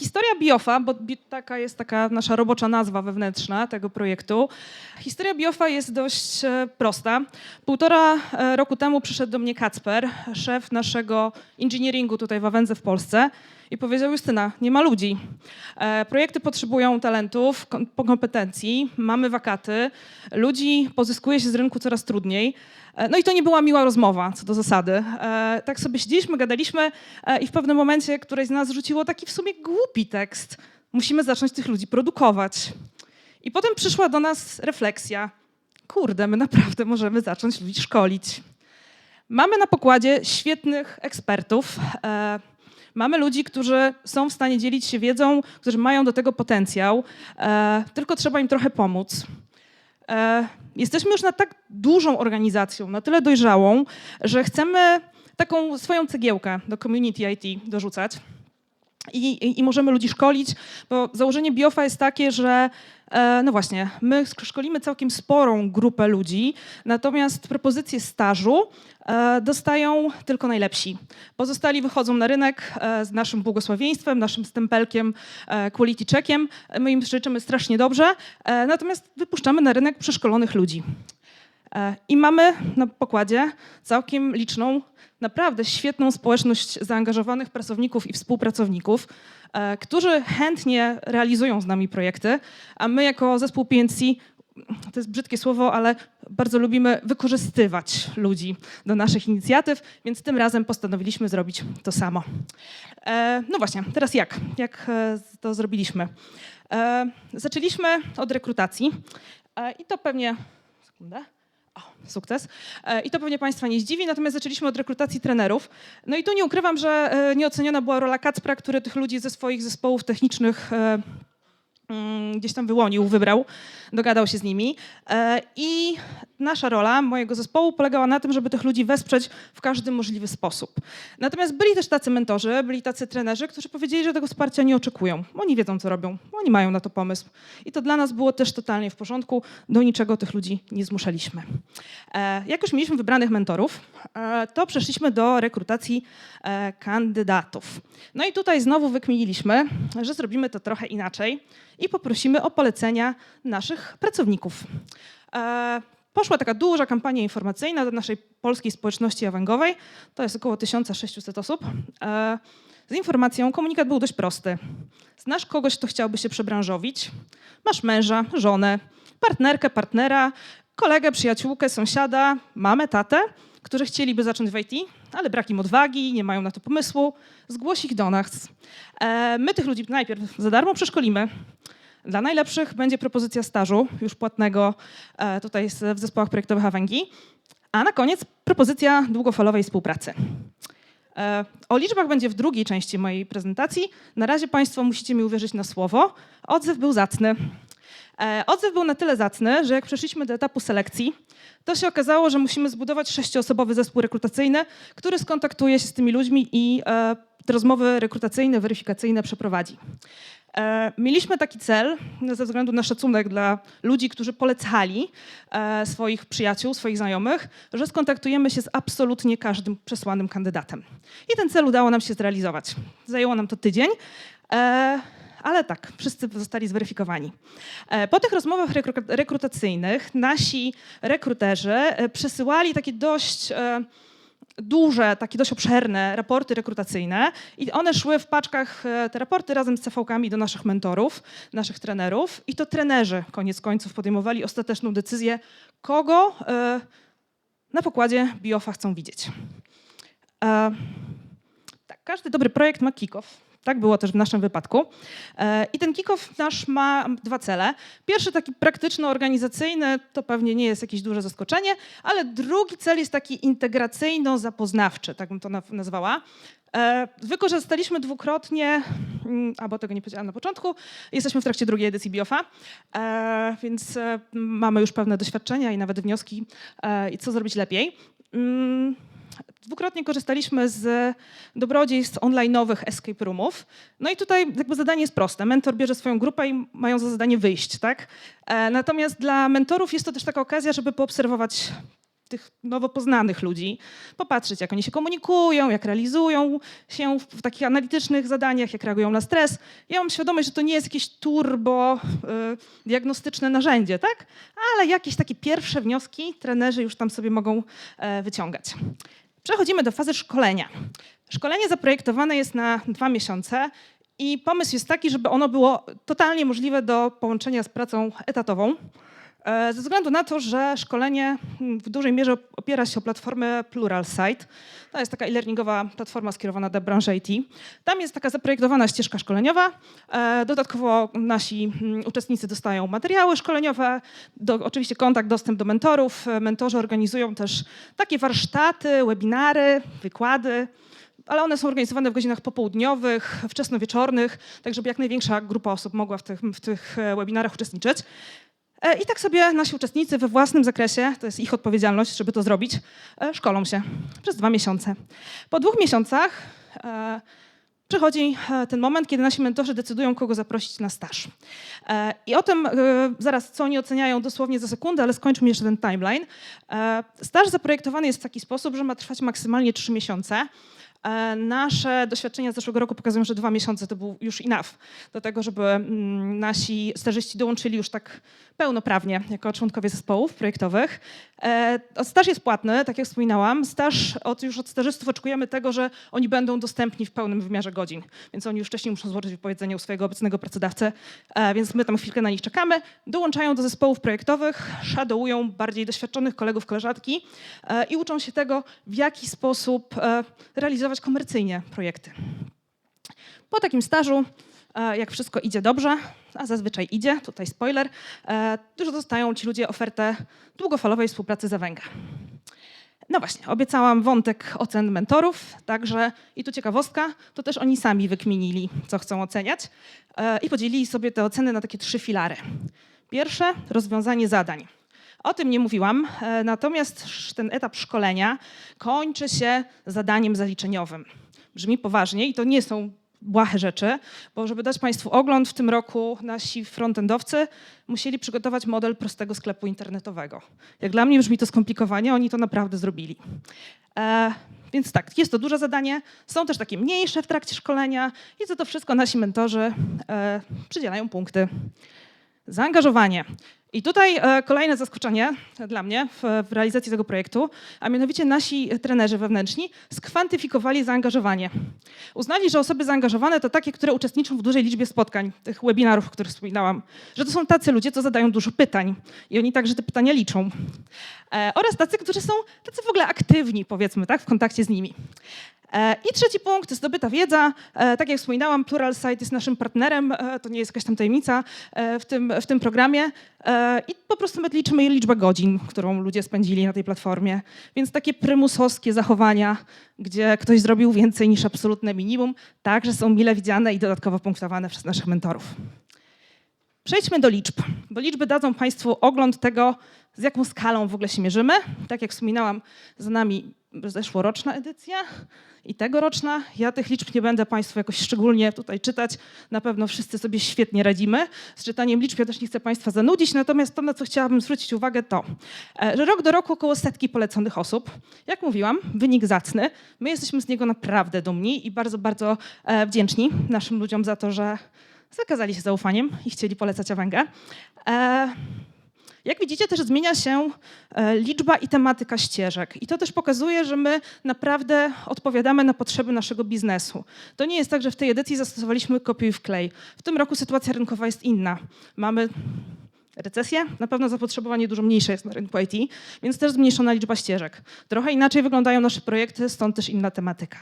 Historia Biofa, bo taka jest taka nasza robocza nazwa wewnętrzna tego projektu. Historia Biofa jest dość e, prosta. Półtora e, roku temu przyszedł do mnie Kacper, szef naszego engineeringu tutaj w Wawędze w Polsce i powiedział Justyna, nie ma ludzi. E, Projekty potrzebują talentów, kom- kompetencji, mamy wakaty, ludzi pozyskuje się z rynku coraz trudniej. E, No i to nie była miła rozmowa co do zasady. E, Tak sobie siedzieliśmy, gadaliśmy i w pewnym momencie któreś z nas rzuciło taki w sumie głupi tekst. Musimy zacząć tych ludzi produkować. I potem przyszła do nas refleksja. Kurde, my naprawdę możemy zacząć ludzi szkolić. Mamy na pokładzie świetnych ekspertów. Mamy ludzi, którzy są w stanie dzielić się wiedzą, którzy mają do tego potencjał, e, tylko trzeba im trochę pomóc. E, jesteśmy już na tak dużą organizacją, na tyle dojrzałą, że chcemy taką swoją cegiełkę do community IT dorzucać. I, i, możemy ludzi szkolić, bo założenie Biofa jest takie, że e, no właśnie, my szkolimy całkiem sporą grupę ludzi, natomiast propozycje stażu e, dostają tylko najlepsi. Pozostali wychodzą na rynek e, z naszym błogosławieństwem, naszym stempelkiem, quality checkiem. My im życzymy strasznie dobrze, natomiast wypuszczamy na rynek przeszkolonych ludzi. I mamy na pokładzie całkiem liczną, naprawdę świetną społeczność zaangażowanych pracowników i współpracowników, e, którzy chętnie realizują z nami projekty, a my jako zespół PNC, to jest brzydkie słowo, ale bardzo lubimy wykorzystywać ludzi do naszych inicjatyw, więc tym razem postanowiliśmy zrobić to samo. E, No właśnie, teraz jak? Jak e, to zrobiliśmy? Zaczęliśmy od rekrutacji i to pewnie... Sekundę. O, sukces. E, I to pewnie Państwa nie zdziwi, natomiast zaczęliśmy od rekrutacji trenerów. No i tu nie ukrywam, że e, nieoceniona była rola Kacpra, który tych ludzi ze swoich zespołów technicznych e, gdzieś tam wyłonił, wybrał, dogadał się z nimi. E, I nasza rola mojego zespołu polegała na tym, żeby tych ludzi wesprzeć w każdy możliwy sposób. Natomiast byli też tacy mentorzy, byli tacy trenerzy, którzy powiedzieli, że tego wsparcia nie oczekują. Oni wiedzą, co robią, oni mają na to pomysł. I to dla nas było też totalnie w porządku. Do niczego tych ludzi nie zmuszaliśmy. E, Jak już mieliśmy wybranych mentorów, e, to przeszliśmy do rekrutacji kandydatów. No i tutaj znowu wykminiliśmy, że zrobimy to trochę inaczej i poprosimy o polecenia naszych pracowników. E, Poszła taka duża kampania informacyjna do naszej polskiej społeczności awęgowej, to jest około 1600 osób, e, z informacją, komunikat był dość prosty. Znasz kogoś, kto chciałby się przebranżowić? Masz męża, żonę, partnerkę, partnera, kolegę, przyjaciółkę, sąsiada, mamę, tatę, którzy chcieliby zacząć w IT, ale brak im odwagi, nie mają na to pomysłu. Zgłoś ich do nas. E, My tych ludzi najpierw za darmo przeszkolimy. Dla najlepszych będzie propozycja stażu, już płatnego e, tutaj w zespołach projektowych Awęgi, a na koniec propozycja długofalowej współpracy. E, O liczbach będzie w drugiej części mojej prezentacji. Na razie Państwo musicie mi uwierzyć na słowo. Odzew był zacny. E, Odzew był na tyle zacny, że jak przeszliśmy do etapu selekcji, to się okazało, że musimy zbudować sześcioosobowy zespół rekrutacyjny, który skontaktuje się z tymi ludźmi i e, te rozmowy rekrutacyjne, weryfikacyjne przeprowadzi. E, Mieliśmy taki cel, no, ze względu na szacunek dla ludzi, którzy polecali swoich przyjaciół, swoich znajomych, że skontaktujemy się z absolutnie każdym przesłanym kandydatem. I ten cel udało nam się zrealizować. Zajęło nam to tydzień. Ale tak, wszyscy zostali zweryfikowani. E, Po tych rozmowach rekru- rekrutacyjnych nasi rekruterzy e, przesyłali takie dość e, duże, takie dość obszerne raporty rekrutacyjne i one szły w paczkach, te raporty razem z CV-kami do naszych mentorów, naszych trenerów i to trenerzy koniec końców podejmowali ostateczną decyzję, kogo na pokładzie Biofa chcą widzieć. Tak, każdy dobry projekt ma kick-off. Tak było też w naszym wypadku. E, I ten kick-off nasz ma dwa cele. Pierwszy taki praktyczno-organizacyjny, to pewnie nie jest jakieś duże zaskoczenie, ale drugi cel jest taki integracyjno-zapoznawczy, tak bym to naz- nazwała. E, Wykorzystaliśmy dwukrotnie, mm, albo tego nie powiedziałam na początku, jesteśmy w trakcie drugiej edycji Biofa, e, więc mamy już pewne doświadczenia i nawet wnioski, i co zrobić lepiej. Dwukrotnie korzystaliśmy z dobrodziejstw online'owych escape roomów. No i tutaj jakby zadanie jest proste. Mentor bierze swoją grupę i mają za zadanie wyjść, tak? E, Natomiast dla mentorów jest to też taka okazja, żeby poobserwować tych nowo poznanych ludzi, popatrzeć, jak oni się komunikują, jak realizują się w, takich analitycznych zadaniach, jak reagują na stres. Ja mam świadomość, że to nie jest jakieś turbo y, diagnostyczne narzędzie, tak? Ale jakieś takie pierwsze wnioski trenerzy już tam sobie mogą e, wyciągać. Przechodzimy do fazy szkolenia. Szkolenie zaprojektowane jest na dwa miesiące i pomysł jest taki, żeby ono było totalnie możliwe do połączenia z pracą etatową. E, Ze względu na to, że szkolenie mm, w dużej mierze opiera się o platformę Pluralsight. To jest taka e-learningowa platforma skierowana do branży IT. Tam jest taka zaprojektowana ścieżka szkoleniowa. E, Dodatkowo nasi mm, uczestnicy dostają materiały szkoleniowe, do, oczywiście kontakt, dostęp do mentorów. E, Mentorzy organizują też takie warsztaty, webinary, wykłady ale one są organizowane w godzinach popołudniowych, wczesnowieczornych, tak żeby jak największa grupa osób mogła w tych, w tych webinarach uczestniczyć. E, I tak sobie nasi uczestnicy we własnym zakresie, to jest ich odpowiedzialność, żeby to zrobić, e, szkolą się przez dwa miesiące. Po dwóch miesiącach e, przychodzi ten moment, kiedy nasi mentorzy decydują, kogo zaprosić na staż. I o tym zaraz, co oni oceniają dosłownie za sekundę, ale skończmy jeszcze ten timeline. Staż zaprojektowany jest w taki sposób, że ma trwać maksymalnie trzy miesiące. E, Nasze doświadczenia z zeszłego roku pokazują, że dwa miesiące to był już enough do tego, żeby mm, nasi stażyści dołączyli już tak pełnoprawnie jako członkowie zespołów projektowych. E, Staż jest płatny, tak jak wspominałam. Staż od, już od stażystów oczekujemy tego, że oni będą dostępni w pełnym wymiarze godzin, więc oni już wcześniej muszą złożyć wypowiedzenie u swojego obecnego pracodawcy, e, więc my tam chwilkę na nich czekamy. Dołączają do zespołów projektowych, shadowują bardziej doświadczonych kolegów, koleżanki i uczą się tego, w jaki sposób e, realizować komercyjnie projekty. Po takim stażu, e, jak wszystko idzie dobrze, a zazwyczaj idzie, tutaj spoiler, e, już dostają ci ludzie ofertę długofalowej współpracy za węgla. No właśnie, obiecałam wątek ocen mentorów, także i tu ciekawostka, to też oni sami wykminili, co chcą oceniać e, i podzielili sobie te oceny na takie trzy filary. Pierwsze, rozwiązanie zadań. O tym nie mówiłam, e, natomiast ten etap szkolenia kończy się zadaniem zaliczeniowym. Brzmi poważnie i to nie są błahe rzeczy, bo żeby dać Państwu ogląd, w tym roku nasi frontendowcy musieli przygotować model prostego sklepu internetowego. Jak dla mnie brzmi to skomplikowanie, oni to naprawdę zrobili. E, więc tak, jest to duże zadanie. Są też takie mniejsze w trakcie szkolenia i za to wszystko nasi mentorzy e, przydzielają punkty. Zaangażowanie. I tutaj e, kolejne zaskoczenie dla mnie w, realizacji tego projektu, a mianowicie nasi trenerzy wewnętrzni skwantyfikowali zaangażowanie. Uznali, że osoby zaangażowane to takie, które uczestniczą w dużej liczbie spotkań, tych webinarów, o których wspominałam, że to są tacy ludzie, co zadają dużo pytań i oni także te pytania liczą. E, oraz tacy, którzy są tacy w ogóle aktywni, powiedzmy, tak, w kontakcie z nimi. E, I trzeci punkt, zdobyta wiedza. E, Tak jak wspominałam, Pluralsight jest naszym partnerem, e, to nie jest jakaś tam tajemnica w tym, w tym programie. I po prostu my liczymy liczbę godzin, którą ludzie spędzili na tej platformie. Więc takie prymusowskie zachowania, gdzie ktoś zrobił więcej niż absolutne minimum, także są mile widziane i dodatkowo punktowane przez naszych mentorów. Przejdźmy do liczb, bo liczby dadzą Państwu ogląd tego, z jaką skalą w ogóle się mierzymy. Tak jak wspominałam, za nami zeszłoroczna edycja i tegoroczna. Ja tych liczb nie będę Państwu jakoś szczególnie tutaj czytać. Na pewno wszyscy sobie świetnie radzimy. Z czytaniem liczb ja też nie chcę Państwa zanudzić, natomiast to, na co chciałabym zwrócić uwagę, to, e, że rok do roku około setki poleconych osób. Jak mówiłam, wynik zacny. My jesteśmy z niego naprawdę dumni i bardzo, bardzo e, wdzięczni naszym ludziom za to, że zakazali się zaufaniem i chcieli polecać Awęgę. Jak widzicie, też zmienia się e, liczba i tematyka ścieżek. I to też pokazuje, że my naprawdę odpowiadamy na potrzeby naszego biznesu. To nie jest tak, że w tej edycji zastosowaliśmy kopiuj wklej. W tym roku sytuacja rynkowa jest inna. Mamy recesję, na pewno zapotrzebowanie dużo mniejsze jest na rynku IT, więc też zmniejszona liczba ścieżek. Trochę inaczej wyglądają nasze projekty, stąd też inna tematyka.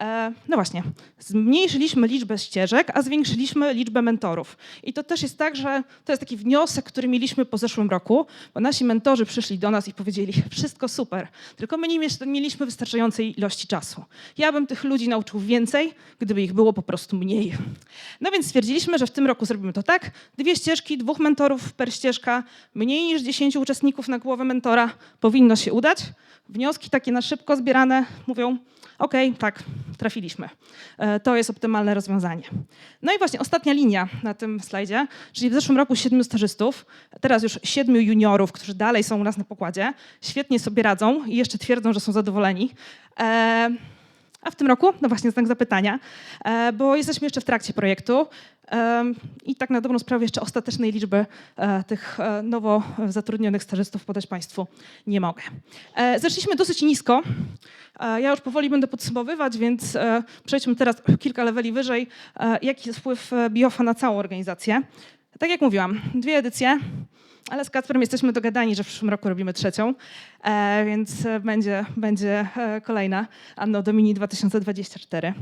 E, no właśnie, zmniejszyliśmy liczbę ścieżek, a zwiększyliśmy liczbę mentorów. I to też jest tak, że to jest taki wniosek, który mieliśmy po zeszłym roku, bo nasi mentorzy przyszli do nas i powiedzieli, wszystko super, tylko my nie mieliśmy wystarczającej ilości czasu. Ja bym tych ludzi nauczył więcej, gdyby ich było po prostu mniej. No więc stwierdziliśmy, że w tym roku zrobimy to tak, dwie ścieżki, dwóch mentorów per ścieżka, mniej niż 10 uczestników na głowę mentora powinno się udać. Wnioski takie na szybko zbierane mówią, Okej, tak, trafiliśmy. E, To jest optymalne rozwiązanie. No i właśnie ostatnia linia na tym slajdzie, czyli w zeszłym roku siedmiu stażystów, teraz już siedmiu juniorów, którzy dalej są u nas na pokładzie, świetnie sobie radzą i jeszcze twierdzą, że są zadowoleni. E, A w tym roku, no właśnie znak zapytania, e, bo jesteśmy jeszcze w trakcie projektu i tak na dobrą sprawę jeszcze ostatecznej liczby e, tych e, nowo zatrudnionych stażystów podać Państwu nie mogę. Zeszliśmy dosyć nisko. Ja już powoli będę podsumowywać, więc przejdźmy teraz kilka leveli wyżej. Jaki jest wpływ Biofa na całą organizację? Tak jak mówiłam, dwie edycje, ale z Kacperem jesteśmy dogadani, że w przyszłym roku robimy trzecią, e, więc będzie, będzie e, kolejna Anno Domini 2024.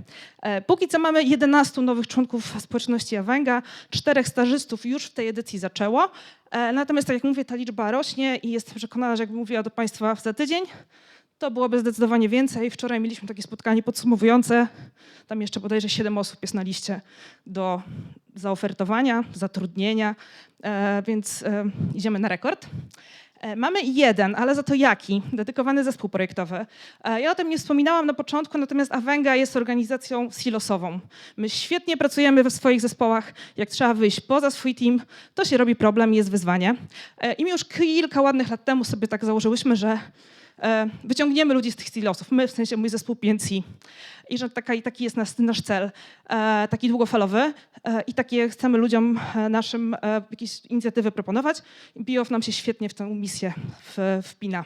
E, Póki co mamy 11 nowych członków społeczności Awenga, czterech stażystów już w tej edycji zaczęło, e, natomiast tak jak mówię, ta liczba rośnie i jestem przekonana, że jakbym mówiła do Państwa za tydzień, to byłoby zdecydowanie więcej. Wczoraj mieliśmy takie spotkanie podsumowujące. Tam jeszcze bodajże 7 osób jest na liście do zaofertowania, zatrudnienia, e, więc e, idziemy na rekord. E, Mamy jeden, ale za to jaki? Dedykowany zespół projektowy. Ja o tym nie wspominałam na początku, natomiast Awenga jest organizacją silosową. My świetnie pracujemy we swoich zespołach. Jak trzeba wyjść poza swój team, to się robi problem i jest wyzwanie. I my już kilka ładnych lat temu sobie tak założyłyśmy, że wyciągniemy ludzi z tych silosów. My, w sensie mój zespół PNC. I że taka, taki jest nasz, nasz cel, e, taki długofalowy e, i takie chcemy ludziom e, naszym e, jakieś inicjatywy proponować. BIOF nam się świetnie w tę misję wpina.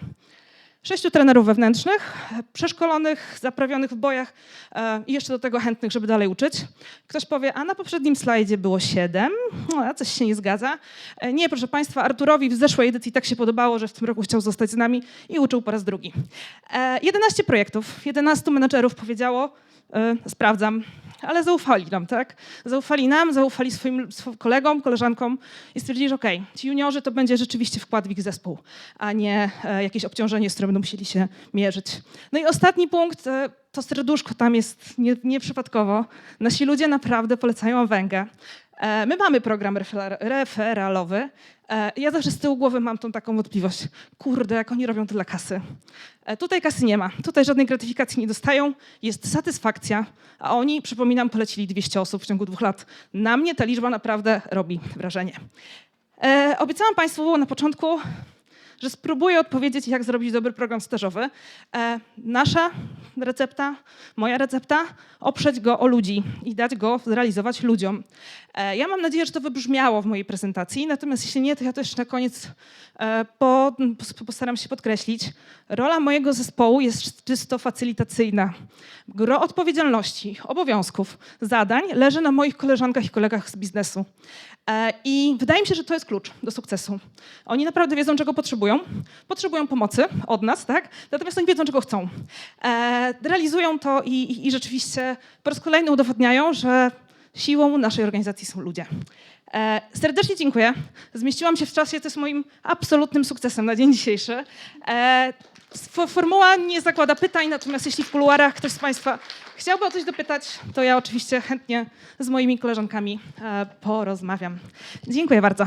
Sześciu trenerów wewnętrznych, e, przeszkolonych, zaprawionych w bojach e, i jeszcze do tego chętnych, żeby dalej uczyć. Ktoś powie, a na poprzednim slajdzie było siedem, no, a coś się nie zgadza. E, Nie, proszę Państwa, Arturowi w zeszłej edycji tak się podobało, że w tym roku chciał zostać z nami i uczył po raz drugi. E, 11 projektów, 11 menedżerów powiedziało, e, sprawdzam, ale zaufali nam, tak? Zaufali nam, zaufali swoim, swoim kolegom, koleżankom i stwierdzili, że okej, ci juniorzy to będzie rzeczywiście wkład w ich zespół, a nie e, jakieś obciążenie, z którym będą musieli się mierzyć. No i ostatni punkt, e, to serduszko tam jest nie- nieprzypadkowo. Nasi ludzie naprawdę polecają węgę. E, My mamy program refer- referalowy. E, Ja zawsze z tyłu głowy mam tą taką wątpliwość. Kurde, jak oni robią to dla kasy. E, Tutaj kasy nie ma. Tutaj żadnej gratyfikacji nie dostają. Jest satysfakcja, a oni, przypominam, polecili 200 osób w ciągu dwóch lat. Na mnie ta liczba naprawdę robi wrażenie. Obiecałam Państwu na początku, że spróbuję odpowiedzieć, jak zrobić dobry program stażowy. E, nasza recepta, moja recepta, oprzeć go o ludzi i dać go zrealizować ludziom. E, ja mam nadzieję, że to wybrzmiało w mojej prezentacji, natomiast jeśli nie, to ja też na koniec e, po, pos- postaram się podkreślić. Rola mojego zespołu jest czysto facylitacyjna. Gro odpowiedzialności, obowiązków, zadań leży na moich koleżankach i kolegach z biznesu. I wydaje mi się, że to jest klucz do sukcesu. Oni naprawdę wiedzą, czego potrzebują. Potrzebują pomocy od nas, tak? Natomiast oni wiedzą, czego chcą. E, realizują to i, i, i rzeczywiście po raz kolejny udowadniają, że siłą naszej organizacji są ludzie. E, serdecznie dziękuję. Zmieściłam się w czasie, to jest moim absolutnym sukcesem na dzień dzisiejszy. E, formuła nie zakłada pytań, natomiast jeśli w kuluarach ktoś z Państwa chciałby o coś dopytać, to ja oczywiście chętnie z moimi koleżankami e, porozmawiam. Dziękuję bardzo.